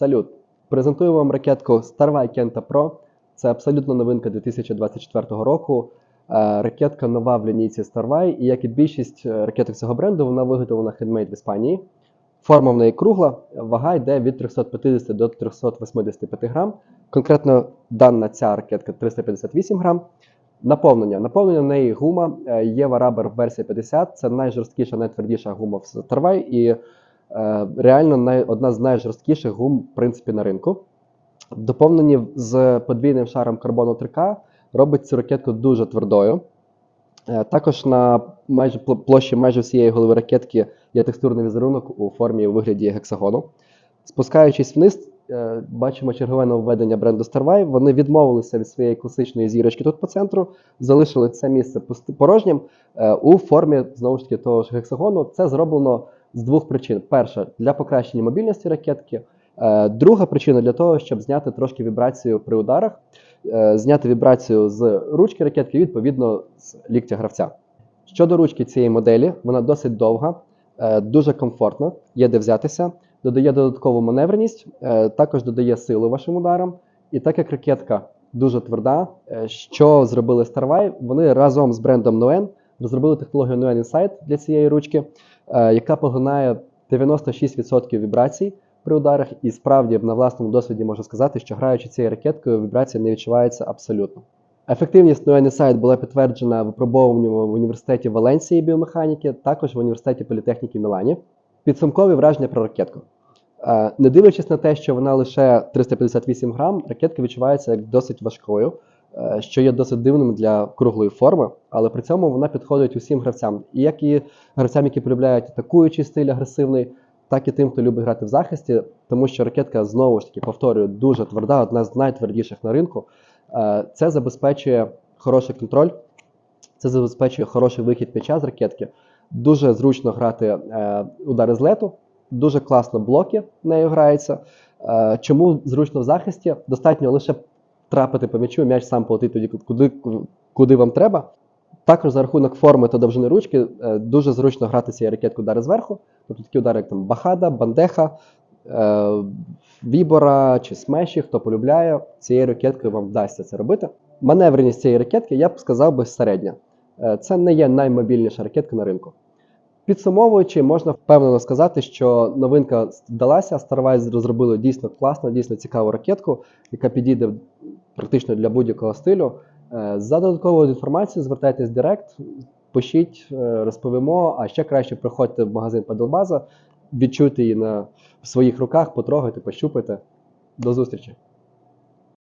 Салют! Презентую вам ракетку Starway Kenta Pro. Це абсолютно новинка 2024 року. Е, Ракетка нова в лінійці Starway, і як і більшість е, ракеток цього бренду, вона виготовлена хендмейд в Іспанії. Форма в неї кругла, вага йде від 350 до 385 грам. Конкретно дана ця ракетка 358 грам. Наповнення. Наповнення в неї гума е, Eva Rubber версія 50. Це найжорсткіша, найтвердіша гума в Starway і реально най, одна з найжорсткіших гум, в принципі, на ринку. Доповнені з подвійним шаром карбону 3К робить цю ракетку дуже твердою. Е, Також на майже пл- площі майже всієї голови ракетки є текстурний візерунок у формі у вигляді гексагону. Спускаючись вниз, е, бачимо чергове нововведення бренду Starway. Вони відмовилися від своєї класичної зірочки тут по центру, залишили це місце порожнім е, у формі знову ж таки того ж гексагону. Це зроблено з двох причин: перша для покращення мобільності ракетки. Е, Друга причина для того, щоб зняти трошки вібрацію при ударах, е, зняти вібрацію з ручки ракетки, відповідно з ліктя гравця. Щодо ручки цієї моделі, вона досить довга, е, дуже комфортна, є де взятися, додає додаткову маневреність, також додає силу вашим ударам. І так як ракетка дуже тверда, що зробили Starway, вони разом з брендом Noen розробили технологію Noen Insight для цієї ручки, е, яка поглинає 96% вібрацій при ударах, і справді на власному досвіді можу сказати, що граючи цією ракеткою, вібрація не відчувається абсолютно. Ефективність Noen Insight була підтверджена випробовуванням в університеті Валенції біомеханіки, також в університеті політехніки Мілані. Підсумкові враження про ракетку. Е, Не дивлячись на те, що вона лише 358 грам, ракетка відчувається як досить важкою, що є досить дивним для круглої форми, але при цьому вона підходить усім гравцям, і як і гравцям, які полюбляють атакуючий стиль агресивний, так і тим, хто любить грати в захисті, тому що ракетка знову ж таки повторюю дуже тверда, одна з найтвердіших на ринку. Е, Це забезпечує хороший контроль, це забезпечує хороший вихід під час ракетки. Дуже зручно грати е, удари з лету, дуже класно блоки нею граються. Е, чому зручно в захисті? Достатньо лише трапити по м'ячу, м'яч сам полетить тоді, куди, куди вам треба. Також за рахунок форми та довжини ручки е, дуже зручно грати цією ракеткою удари зверху. Тобто такі удари, як там Бахада, Бандеха, е, Вібора чи Смеші, хто полюбляє, цією ракеткою вам вдасться це робити. Маневреність цієї ракетки, я б сказав би, середня. Е, Це не є наймобільніша ракетка на ринку. Підсумовуючи, можна впевнено сказати, що новинка вдалася. Starwise розробили дійсно класну, дійсно цікаву ракетку, яка підійде практично для будь-якого стилю. Е, За додатковою інформацією звертайтесь в Директ, пишіть, е, розповімо, а ще краще приходьте в магазин Паделбаза, відчуйте її на в своїх руках, потрогайте, пощупайте. До зустрічі!